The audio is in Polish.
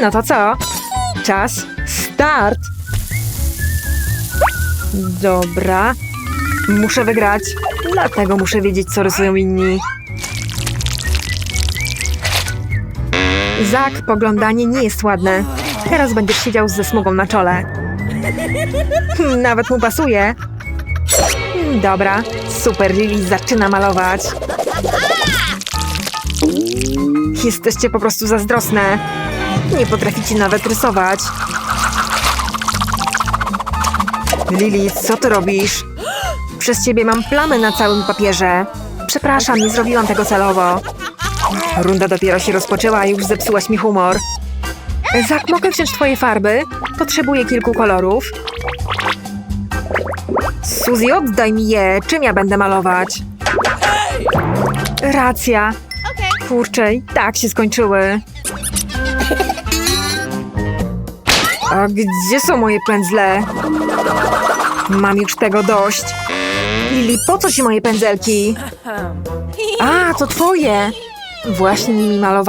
No to co? Czas start. Dobra. Muszę wygrać. Dlatego muszę wiedzieć, co rysują inni. Zak, poglądanie nie jest ładne. Teraz będziesz siedział ze smugą na czole. Nawet mu pasuje. Dobra, super, Lily zaczyna malować. Jesteście po prostu zazdrosne. Nie potraficie nawet rysować. Lili, co ty robisz? Przez ciebie mam plamy na całym papierze. Przepraszam, nie zrobiłam tego celowo. Runda dopiero się rozpoczęła, już zepsułaś mi humor. Zak, mogę wziąć twoje farby? Potrzebuję kilku kolorów. Suzy, oddaj mi je. Czym ja będę malować? Racja. Kurczę, tak się skończyły. A gdzie są moje pędzle? Mam już tego dość. Lili, po co ci moje pędzelki? A, to twoje. Właśnie nimi malowałam.